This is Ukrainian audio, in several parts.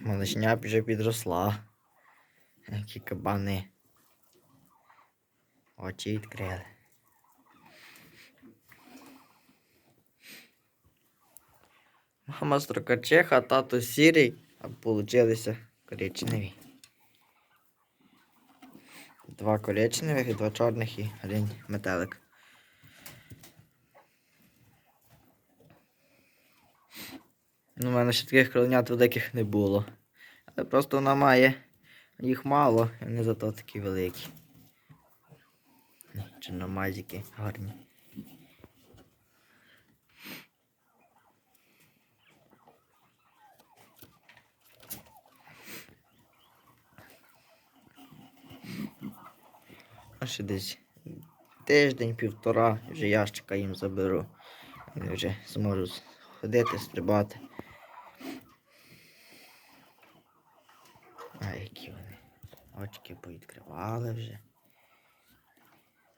Малишня вже підросла. Які кабани. Очі відкрили. Мама строкачеха, тато сірий, а получилися коричневі. Два коричневих і два чорних і один метелик. Ну, у мене ще таких кроленят великих не було. Але просто вона має їх мало, і вони зато такі великі. Чорномазики гарні. А ще десь тиждень-півтора вже ящика їм заберу. Вони вже зможуть ходити, стрибати. А які вони. Очки повідкривали вже.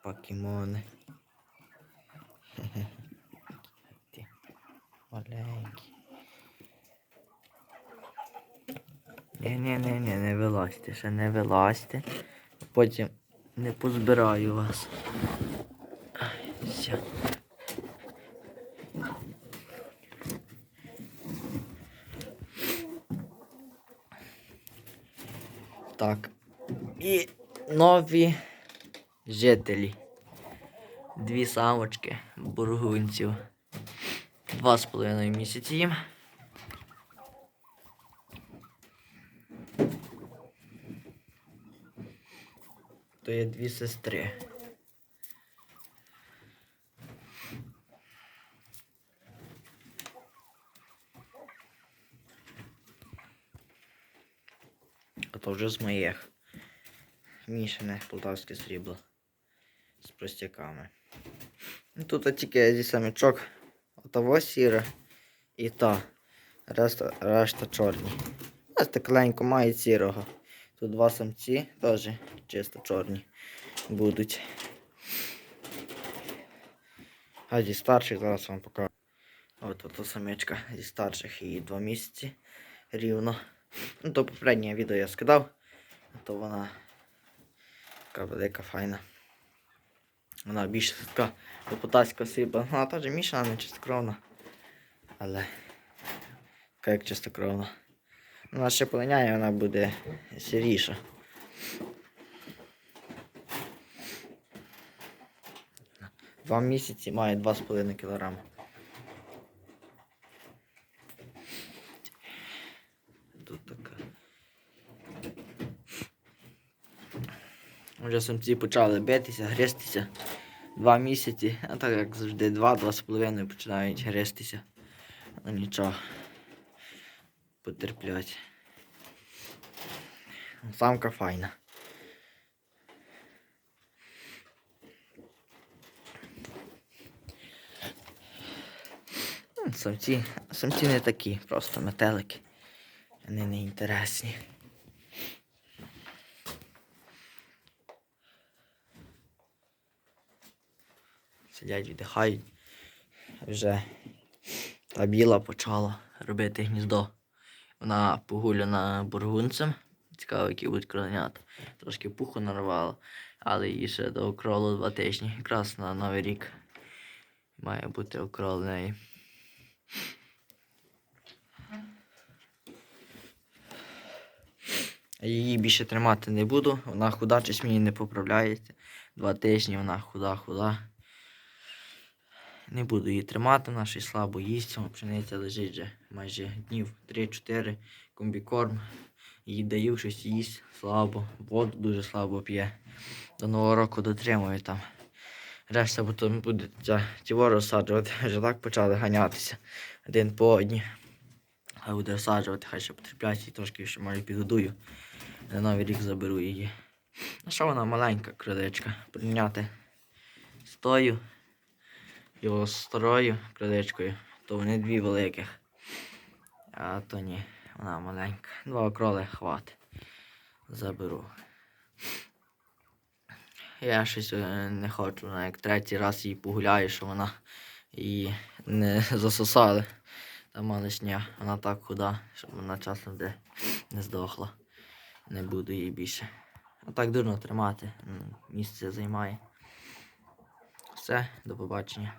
Покемони. Ті Маленькі. Ні-ні-ні, не вилазьте, ще не вилазьте. Потім не позбираю вас. Ай, все. Так. І нові жителі. Дві самочки бургунців. Два з половиною місяці їм. То є дві сестри. То вже з моїх. Мішане полтавське срібло. З простяками. Ну, Тут тільки зі самичок. Отого сіра і та. Решта, решта чорні. Ось такленько має сірого. Тут два самці теж чисто чорні будуть. А зі старших зараз вам покажу. От ото самичка зі старших їй два місяці рівно. Ну, то попереднє відео я скидав, то вона така велика, файна. Вона більш така депутатська срібла. Вона теж мішана, не чистокровна. Але така як чистокровна. Вона ще полиняє, вона буде сіріша. Два місяці має 2,5 кг. Тут така. Вже самці почали битися, гристися. Два місяці, а так як завжди, два-два з половиною починають гристися. Ну нічого. Потерплять. Самка файна. Ну, Самці, самці не такі, просто метелики. Вони не інтересні. Сидять, віддихають. Вже та біла почала робити гніздо. Вона погуляна бургунцем. Цікаво, які будуть кроленята. Трошки пуху нарвала, але їй ще до окролу два тижні. Якраз на Новий рік має бути окрол неї. Її більше тримати не буду. Вона худа, щось мені не поправляється. Два тижні вона худа-худа. Не буду її тримати, щось слабо їсть. Пшениця лежить вже майже днів 3-4. Комбікорм. Їй даю щось їсть слабо. Воду дуже слабо п'є. До нового року дотримую там. Решта потім буде ця тіло розсаджувати. Вже так почали ганятися. Один по одній. А буде розсаджувати, хай ще потерплять і трошки ще може підгодую. На новий рік заберу її. А що вона маленька крилечка? Прийняти стою його старою крилечкою, то вони дві великих. А то ні, вона маленька. Два окроли хватить. Заберу. Я щось е, не хочу, як третій раз її погуляю, що вона її не засосали. Та малишня, вона так худа, щоб вона часом де не здохла. Не буду її більше. А так дурно тримати. Місце займає. Все, до побачення.